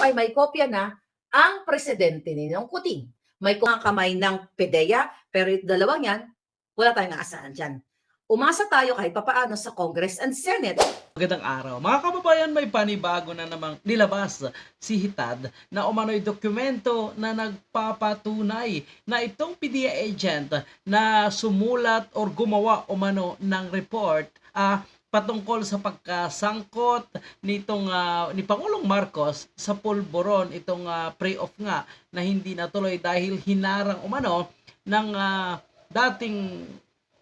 ay may kopya na ang presidente ninyong kuting. May mga kamay ng PDEA, pero yung dalawang yan, wala tayong aasahan dyan. Umasa tayo kahit papaano sa Congress and Senate Magandang araw. Mga kababayan, may panibago na namang nilabas si Hitad na umano'y dokumento na nagpapatunay na itong PDEA agent na sumulat or gumawa umano ng report ah, patungkol sa pagkasangkot nitong ah, ni Pangulong Marcos sa pulburon itong ah, pre-off nga na hindi natuloy dahil hinarang umano ng ah, dating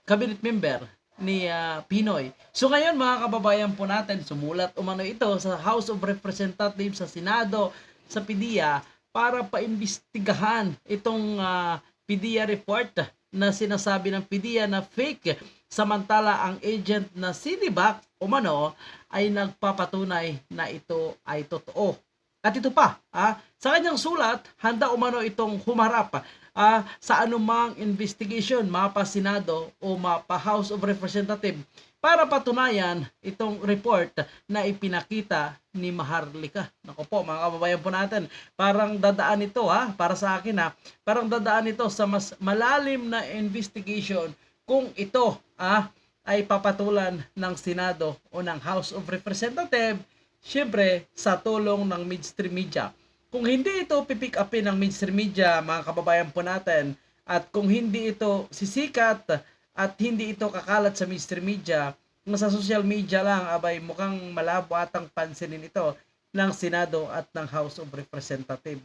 cabinet member ni ah, Pinoy. So ngayon mga kababayan po natin, sumulat umano ito sa House of Representatives, sa Senado, sa PDEA para paimbestigahan itong ah, PDEA report na sinasabi ng PDEA na fake samantala ang agent na Sinibac umano ay nagpapatunay na ito ay totoo. At ito pa, ah, sa kanyang sulat, handa umano itong humarap ah, sa anumang investigation, mapa Senado o mapa House of Representative para patunayan itong report na ipinakita ni Maharlika. Nako po, mga kababayan po natin, parang dadaan ito ha, para sa akin ha, parang dadaan ito sa mas malalim na investigation kung ito ah, ay papatulan ng Senado o ng House of Representative, syempre sa tulong ng mainstream media. Kung hindi ito pipick upin ng mainstream media, mga kababayan po natin, at kung hindi ito sisikat at hindi ito kakalat sa mainstream media, sa social media lang, abay mukhang malabo atang pansinin ito ng Senado at ng House of Representative.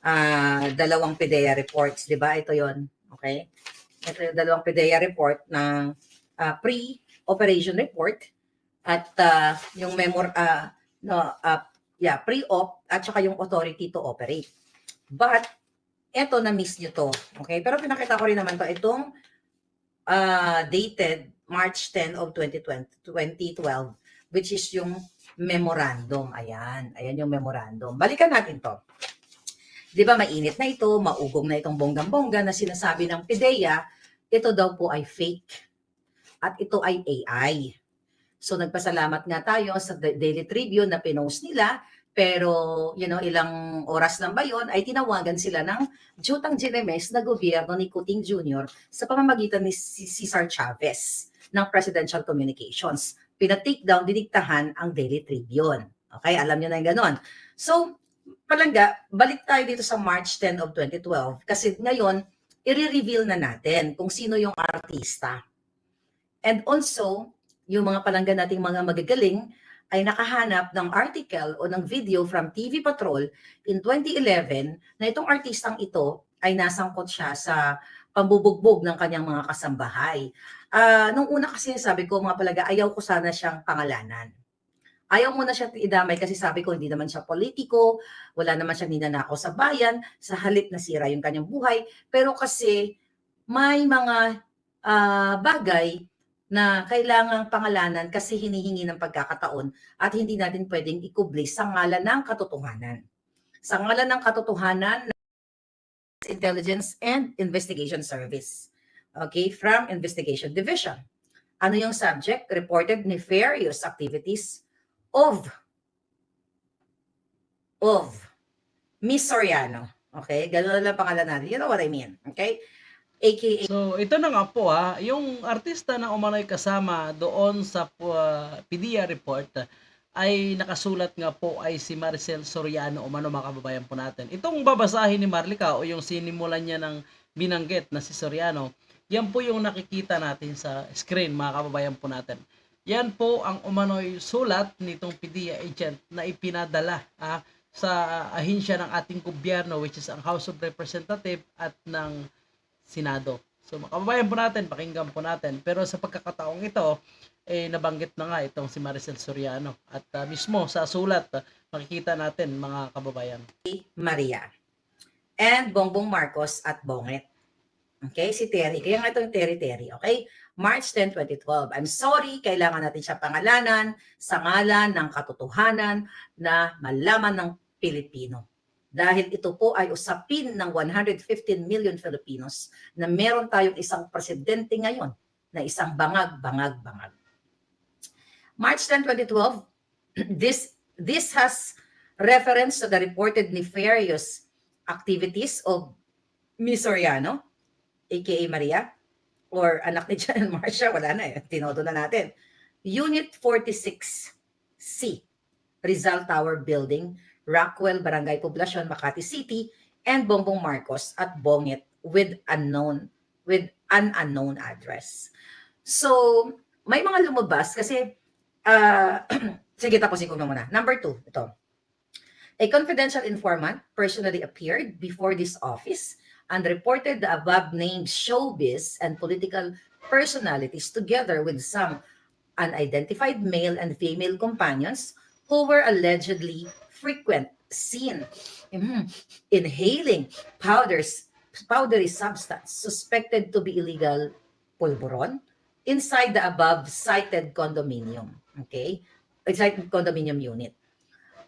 ah dalawang PDEA reports, di ba? Ito yon Okay? Ito yung dalawang PDEA report ng ah, pre-operation report at ah, yung memor ah, no ah, yeah, pre-op at saka yung authority to operate. But eto na miss nyo to. Okay? Pero pinakita ko rin naman to itong ah, dated March 10 of 2020, 2012 which is yung memorandum. Ayan. Ayan yung memorandum. Balikan natin to. Di ba mainit na ito, maugong na itong bonggang-bongga na sinasabi ng PIDEA, ito daw po ay fake. At ito ay AI. So nagpasalamat nga tayo sa Da- Daily Tribune na pinost nila, pero you know, ilang oras lang ba yon ay tinawagan sila ng Jutang Ginemes na gobyerno ni Kuting Jr. sa pamamagitan ni Cesar Chavez ng Presidential Communications. Pina-take down, diniktahan ang Daily Tribune. Okay, alam niyo na yung ganon. So, palangga, balik tayo dito sa March 10 of 2012 kasi ngayon, i-reveal na natin kung sino yung artista. And also, yung mga palangga nating mga magagaling ay nakahanap ng article o ng video from TV Patrol in 2011 na itong artistang ito ay nasangkot siya sa pambubugbog ng kanyang mga kasambahay. Ah, nung una kasi sabi ko mga palaga, ayaw ko sana siyang pangalanan. Ayaw mo na siya idamay kasi sabi ko hindi naman siya politiko, wala naman siya ninanakaw sa bayan, sa halip na sira yung kanyang buhay. Pero kasi may mga ah, bagay na kailangang pangalanan kasi hinihingi ng pagkakataon at hindi natin pwedeng ikubli sa ngalan ng katotohanan. Sa ngalan ng katotohanan, Intelligence and Investigation Service. Okay, from Investigation Division. Ano yung subject? Reported nefarious activities of of Miss Soriano. Okay? Ganun lang pangalan natin. You know what I mean. Okay? AKA So, ito na nga po ha, yung artista na umano'y kasama doon sa uh, PDEA report ay nakasulat nga po ay si Marcel Soriano umano mga kababayan po natin. Itong babasahin ni Marlica o yung sinimulan niya ng binanggit na si Soriano, yan po yung nakikita natin sa screen mga kababayan po natin. Yan po ang umano'y sulat nitong PDEA agent na ipinadala ah, sa ahinsya ng ating gobyerno which is ang House of Representative at ng Senado. So makababayan po natin, pakinggan po natin. Pero sa pagkakataong ito, eh nabanggit na nga itong si Maricel Soriano. At ah, mismo sa sulat, ah, makikita natin mga kababayan. Maria. And Bongbong Marcos at Bonget. Okay, si Terry. Kaya nga ito yung Terry Terry. Okay? March 10, 2012. I'm sorry, kailangan natin siya pangalanan sa ngalan ng katotohanan na malaman ng Pilipino. Dahil ito po ay usapin ng 115 million Filipinos na meron tayong isang presidente ngayon na isang bangag, bangag, bangag. March 10, 2012, this this has reference to the reported nefarious activities of Miss Soriano, aka Maria, or anak ni and Marcia, wala na eh, tinodo na natin. Unit 46C, Rizal Tower Building, Rockwell, Barangay Poblacion, Makati City, and Bongbong Marcos at Bongit with unknown with an unknown address. So, may mga lumabas kasi ah sige tapusin ko na muna. Number two, ito. A confidential informant personally appeared before this office and reported the above named showbiz and political personalities together with some unidentified male and female companions who were allegedly frequent seen mhm, inhaling powders powdery substance suspected to be illegal pulburon inside the above cited condominium okay cited condominium unit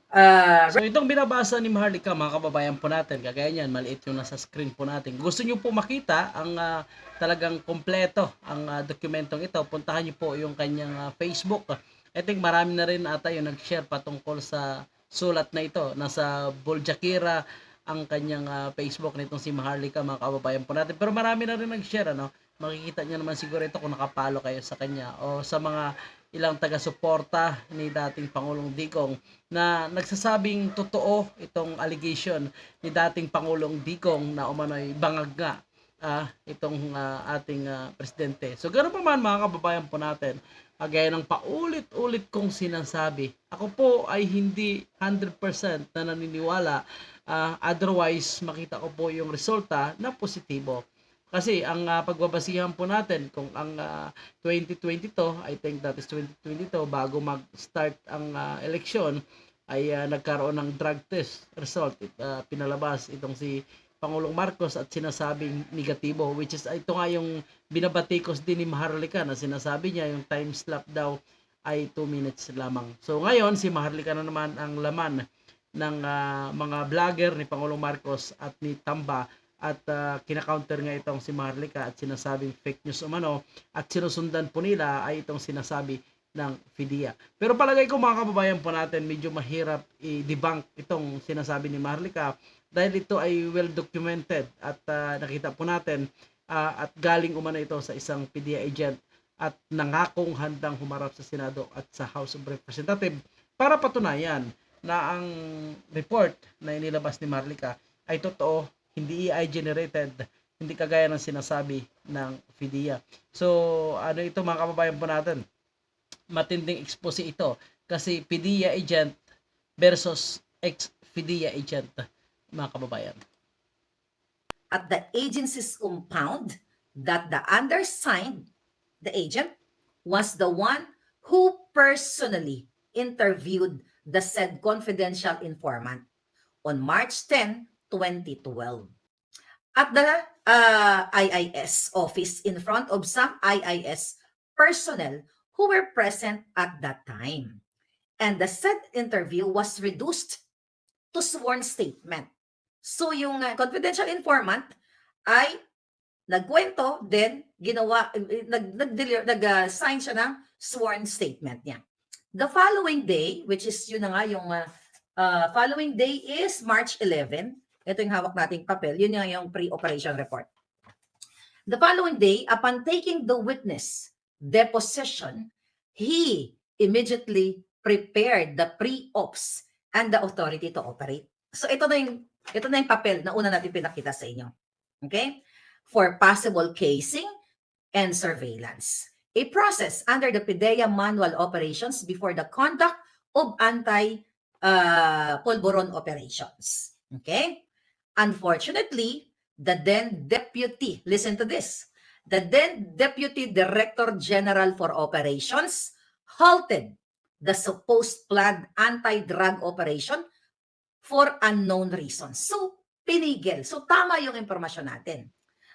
uh, So itong binabasa ni Maharlika, mga kababayan po natin, kagaya niyan, maliit yung nasa screen po natin. Gusto niyo po makita ang ah, talagang kompleto ang ah, dokumentong ito, puntahan niyo po yung kanyang ah, Facebook. I think marami na rin ata yung nag-share patungkol sa sulat na ito. Nasa Buljakira ang kanyang ah, Facebook nitong si Maharlika, mga kababayan po natin. Pero marami na rin nag-share, ano? Makikita niyo naman siguro ito kung nakapalo kayo sa kanya o sa mga ilang taga-suporta ni dating Pangulong Digong na nagsasabing totoo itong allegation ni dating Pangulong Digong na umano'y bangag nga ah, itong ah, ating ah, presidente. So ganoon pa man mga kababayan po natin, ah, gaya ng paulit-ulit kong sinasabi, ako po ay hindi 100% na naniniwala ah, otherwise makita ko po yung resulta na positibo. Kasi ang ah, pagbabasihan po natin kung ang ah, 2022, I think that is 2022, bago mag-start ang ah, eleksyon, ay ah, nagkaroon ng drug test result. It, ah, pinalabas itong si Pangulong Marcos at sinasabing negatibo, which is ah, ito nga yung binabatikos din ni Maharlika na sinasabi niya yung time slap daw ay 2 minutes lamang. So ngayon, si Maharlika na naman ang laman ng ah, mga vlogger ni Pangulong Marcos at ni Tamba at uh, kina-counter nga itong si Maharlika at sinasabing fake news umano at sinusundan po nila ay itong sinasabi ng FIDIA. Pero palagay ko mga kababayan po natin medyo mahirap i-debunk itong sinasabi ni Maharlika dahil ito ay well documented at uh, nakita po natin uh, at galing umano ito sa isang PDEA agent at nangakong handang humarap sa Senado at sa House of Representatives para patunayan na ang report na inilabas ni Maharlika ay totoo hindi AI generated, hindi kagaya ng sinasabi ng FIDIA. So, ano ito mga kababayan po natin? Matinding expose ito kasi FIDIA agent versus ex-FIDIA agent mga kababayan. at the agency's compound that the undersigned, the agent, was the one who personally interviewed the said confidential informant on March 10, 2012. At the uh, IIS office in front of some IIS personnel who were present at that time. And the said interview was reduced to sworn statement. So yung uh, confidential informant ay nagkwento, then ginawa, eh, nag, nag, nag-sign siya ng sworn statement niya. The following day, which is yun na nga yung uh, uh, following day is March 11. Ito yung hawak nating papel. Yun nga yung pre-operation report. The following day, upon taking the witness deposition, he immediately prepared the pre-ops and the authority to operate. So ito na yung ito na yung papel na una natin pinakita sa inyo. Okay? For possible casing and surveillance. A process under the PIDEA manual operations before the conduct of anti uh, operations. Okay? Unfortunately, the then deputy, listen to this, the then deputy director general for operations halted the supposed planned anti-drug operation for unknown reasons. So, pinigil. So, tama yung impormasyon natin.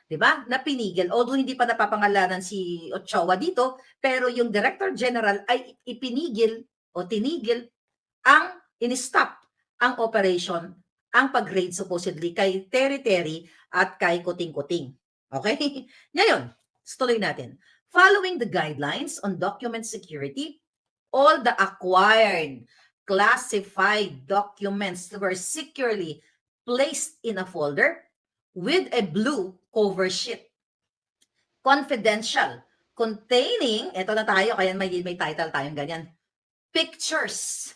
'Di ba? Na pinigil. Although hindi pa napapangalanan si Ochoa dito, pero yung Director General ay ipinigil o tinigil ang in-stop ang operation, ang pag-raid supposedly kay Terry Terry at kay Kuting Kuting. Okay? Ngayon, tuloy natin. Following the guidelines on document security, all the acquired classified documents were securely placed in a folder with a blue cover sheet. Confidential, containing, eto na tayo, kaya may, may title tayong ganyan, pictures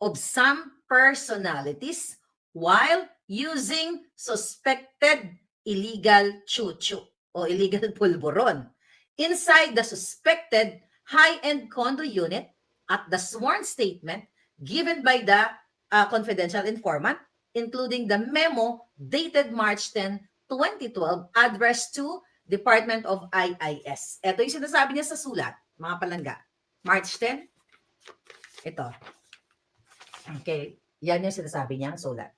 of some personalities while using suspected illegal chuchu o illegal pulburon inside the suspected high-end condo unit at the sworn statement given by the uh, confidential informant, including the memo dated March 10, 2012, addressed to Department of IIS. Ito yung sinasabi niya sa sulat, mga palangga. March 10, ito. Okay, yan yung sinasabi niya sa sulat.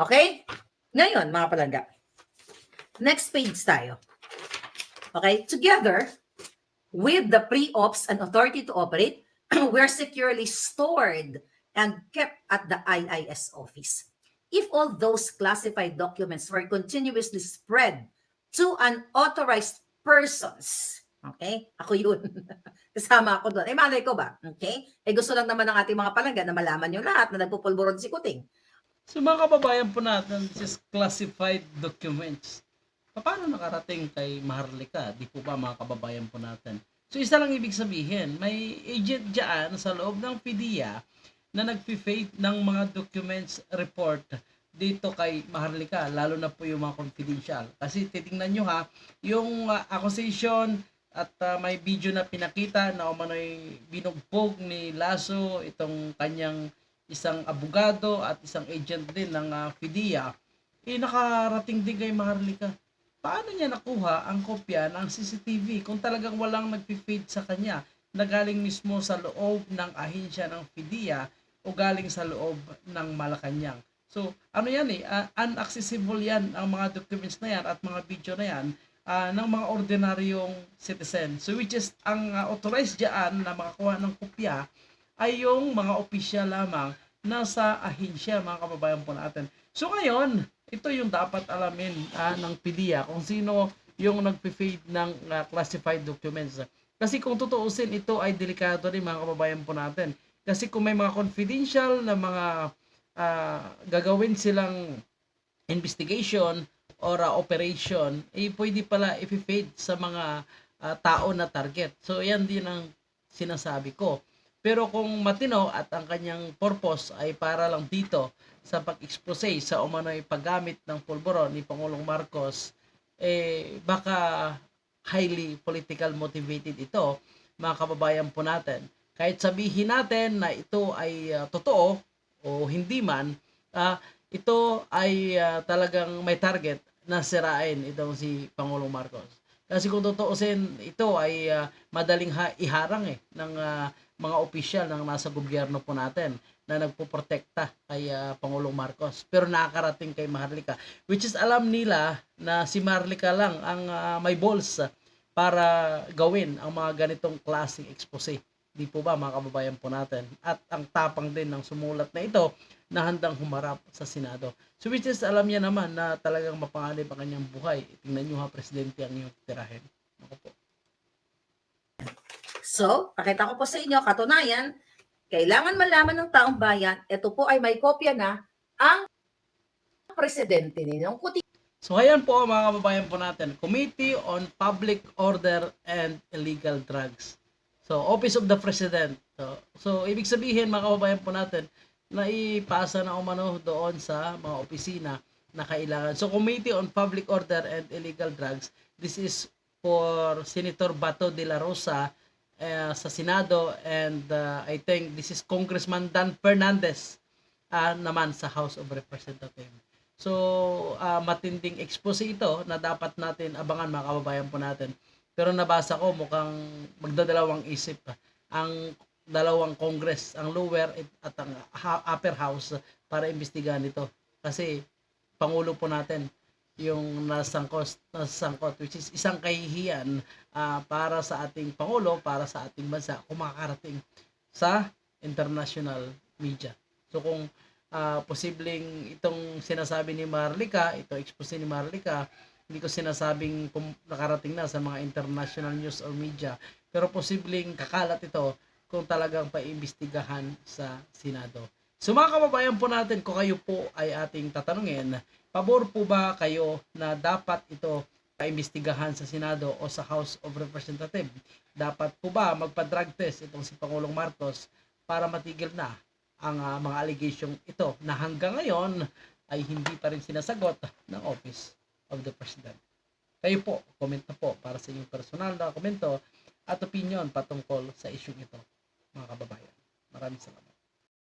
Okay? Ngayon, mga palangga. Next page tayo. Okay, together with the pre-ops and authority to operate, were securely stored and kept at the IIS office. If all those classified documents were continuously spread to unauthorized persons, okay? Ako yun. Kasama ako doon. Eh, malay ko ba? Okay? Eh, gusto lang naman ng ating mga palangga na malaman yung lahat na nagpupulburon si Kuting. So mga kababayan po natin, this is classified documents. Paano nakarating kay Maharlika? Di po ba mga kababayan po natin? So isa lang ibig sabihin, may agent dyan sa loob ng PDEA na nagpi-fate ng mga documents report dito kay Maharlika, lalo na po yung mga confidential. Kasi titingnan nyo ha, yung uh, accusation at uh, may video na pinakita na umano'y binugbog ni Lasso itong kanyang isang abogado at isang agent din ng uh, PDEA, eh nakarating din kay Maharlika. Paano niya nakuha ang kopya ng CCTV kung talagang walang nagpi-feed sa kanya na galing mismo sa loob ng ahensya ng PDEA o galing sa loob ng Malacanang? So, ano yan eh, uh, unaccessible yan ang mga documents na yan at mga video na yan uh, ng mga ordinaryong citizen. So, which is, ang uh, authorized dyan na makakuha ng kopya ay yung mga opisyal lamang nasa ahensya, mga kababayan po natin. So, ngayon, ito yung dapat alamin uh, ng PDEA kung sino yung nagpi-fade ng uh, classified documents. Kasi kung tutuusin, ito ay delikado rin mga kababayan po natin. Kasi kung may mga confidential na mga uh, gagawin silang investigation or uh, operation, eh pwede pala i-fade sa mga uh, tao na target. So yan din ang sinasabi ko. Pero kung matino at ang kanyang purpose ay para lang dito sa pag-expose sa umano'y paggamit ng pulburon ni Pangulong Marcos, eh baka highly political motivated ito, mga kababayan po natin. Kahit sabihin natin na ito ay uh, totoo o hindi man, uh, ito ay uh, talagang may target na sirain itong si Pangulong Marcos. Kasi kung tutuusin, ito ay uh, madaling ha- iharang eh ng uh, mga opisyal ng nasa gobyerno po natin na nagpoprotekta kay uh, Pangulong Marcos pero nakakarating kay Maharlika which is alam nila na si Maharlika lang ang uh, may balls para gawin ang mga ganitong klaseng expose di po ba mga kababayan po natin? At ang tapang din ng sumulat na ito na handang humarap sa Senado. So which is alam niya naman na talagang mapanganib ang kanyang buhay. Tingnan niyo ha presidente ang iyong tirahin. Ako po. So, pakita ko po sa inyo, katunayan, kailangan malaman ng taong bayan, ito po ay may kopya na ang presidente ninyong kuti. So ayan po mga kababayan po natin, Committee on Public Order and Illegal Drugs. So Office of the President. So, so ibig sabihin mga kababayan po natin, na ipasa na umano doon sa mga opisina na kailangan. So Committee on Public Order and Illegal Drugs, this is for Senator Bato de la Rosa uh, sa Senado and uh, I think this is Congressman Dan Fernandez uh, naman sa House of Representatives. So, uh, matinding expose ito na dapat natin abangan mga kababayan po natin. Pero nabasa ko mukhang magdadalawang isip ang dalawang Congress, ang lower at ang upper house para imbestigahan ito. Kasi Pangulo po natin yung nasangkot, nasangkot which is isang kahihiyan uh, para sa ating Pangulo, para sa ating bansa kung makakarating sa international media. So kung uh, posibleng itong sinasabi ni Marlica, ito expose ni Marlica, hindi ko sinasabing kung nakarating na sa mga international news or media, pero posibleng kakalat ito kung talagang paimbestigahan sa Senado. So mga kababayan po natin, kung kayo po ay ating tatanungin, pabor po ba kayo na dapat ito paimbestigahan sa Senado o sa House of Representatives? Dapat po ba magpa-drug test itong si Pangulong Marcos para matigil na ang ah, mga allegation ito na hanggang ngayon ay hindi pa rin sinasagot ng Office of the President. Kayo po, comment na po para sa inyong personal na komento at opinion patungkol sa isyong ito, mga kababayan. Maraming salamat.